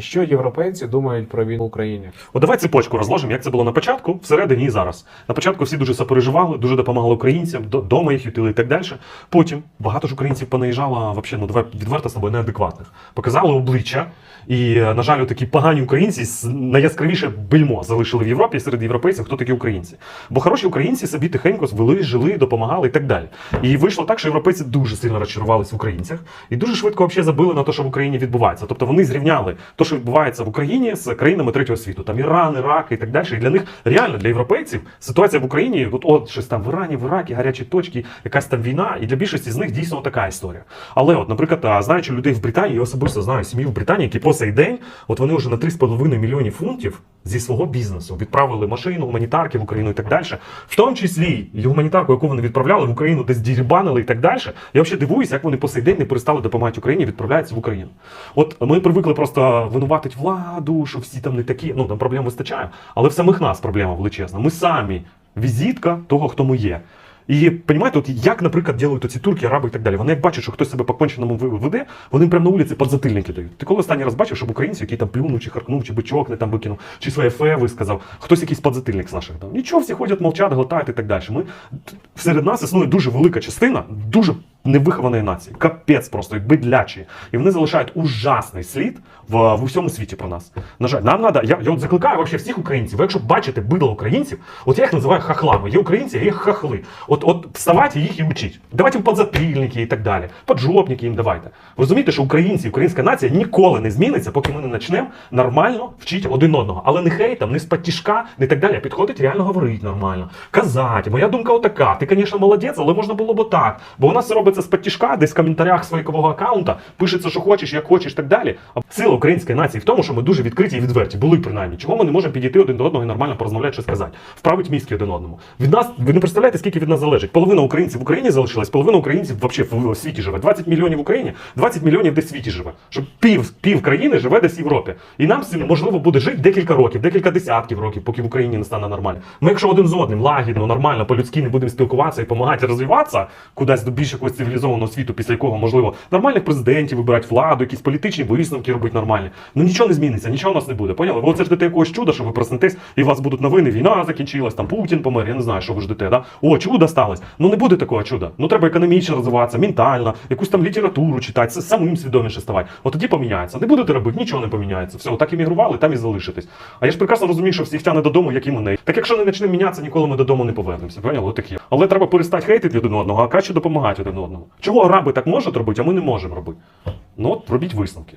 Що європейці думають про війну в Україні? От давай цепочку розложимо, як це було на початку, всередині і зараз. На початку всі дуже сопереживали, дуже допомагали українцям, дома їх ютили і так далі. Потім багато ж українців понаїжджало вообще, ну давай відверто з тобою неадекватних. Показали обличчя. І, на жаль, такі погані українці найяскравіше бельмо залишили в Європі серед європейців, хто такі українці. Бо хороші українці собі тихенько звели, жили, допомагали і так далі. І вийшло так, що європейці дуже сильно розчарувалися в українцях і дуже швидко взагалі забили на те, що в Україні відбувається. Тобто вони зрівняли те, що відбувається в Україні з країнами третього світу, там Іран, Ірак і так далі. І для них реально для європейців ситуація в Україні, от, от щось там в Ірані, в Іракі, гарячі точки, якась там війна, і для більшості з них дійсно така історія. Але, от, наприклад, знаючи людей в Британії, я особисто знаю сім'ї в Британії, які по цей день, от вони вже на 3,5 мільйонів фунтів зі свого бізнесу відправили машину, гуманітарки в Україну і так далі. В тому числі і гуманітарку, яку вони відправляли в Україну, десь дірібанили і так далі. Я взагалі дивуюся, як вони по цей день не перестали допомагати Україні, відправляються в Україну. От ми привикли просто винуватити владу, що всі там не такі. Ну там проблем вистачає, але в самих нас проблема величезна. Ми самі візитка того, хто ми є. І розумієте, от як, наприклад, ділять оці турки, араби і так далі. Вони як бачать, що хтось себе по конченому веде, вони прямо на вулиці підзатильники дають. Ти коли останній раз бачив, щоб українці, який там плюнув, чи харкнув, чи бичок не там викинув, чи своє фе висказав, хтось якийсь підзатильник з наших там. Нічого, всі ходять, мовчать, глотають і так далі. Ми серед нас існує дуже велика частина, дуже невихованої нації. Капець просто, як бидлячі. І вони залишають ужасний слід в, в усьому світі про нас. На жаль, нам треба. Я, я от закликаю вообще всіх українців. Ви якщо бачите бидло українців, от я їх називаю хахлами. Є українці, є хахли. От, от вставайте їх і учіть. Давайте їм подзатильники і так далі. Поджопники їм давайте. Розумієте, що українці, українська нація ніколи не зміниться, поки ми не почнемо нормально вчити один одного. Але не хейтом, не з патішка, не так далі. Підходить реально говорити нормально. Казати. Моя думка отака. Ти, звісно, молодець, але можна було б так. Бо у нас це робиться з патішка, десь в коментарях свого аккаунта, пишеться, що хочеш, як хочеш, так далі. А сила української нації в тому, що ми дуже відкриті і відверті, були принаймні. Чого ми не можемо підійти один до одного і нормально порозмовляти, що сказати, вправить мізки один одному. Від нас ви не представляєте, скільки від нас залежить. Половина українців в Україні залишилась, половина українців взагалі в світі живе. 20 мільйонів в Україні, 20 мільйонів десь в світі живе. Щоб пів, пів країни живе десь в Європі. І нам можливо буде жити декілька років, декілька десятків років, поки в Україні не стане нормально. Ми, якщо один з одним лагідно, нормально, по-людськи не будемо спілкуватися і допомагати розвиватися кудись до більш якогось цивілізованого світу, після якого можливо нормальних президентів вибирати владу, якісь політичні висновки робити нормальні. Ну нічого не зміниться, нічого у нас не буде. Поняли? Ви оце ждете якогось чуда, що ви проснетесь, і у вас будуть новини, війна закінчилась, там Путін помер. Я не знаю, що ви ждете. Да? О, чудо сталося. Ну не буде такого чуда. Ну треба економічно розвиватися, ментально, якусь там літературу читати, самим свідоміше ставати. От тоді поміняється. Не будете робити, нічого не поміняється. Все, так іммігрували, там і залишитесь. А я ж прекрасно розумію, що всіх тягне додому, як і мене. Так якщо не почнемо мінятися, ніколи ми додому не повернемося. Поняли? Але треба перестати хейтити один одного, а краще допомагати один одному. Чого араби так можуть робити, а ми не можемо робити? Ну от робіть висновки.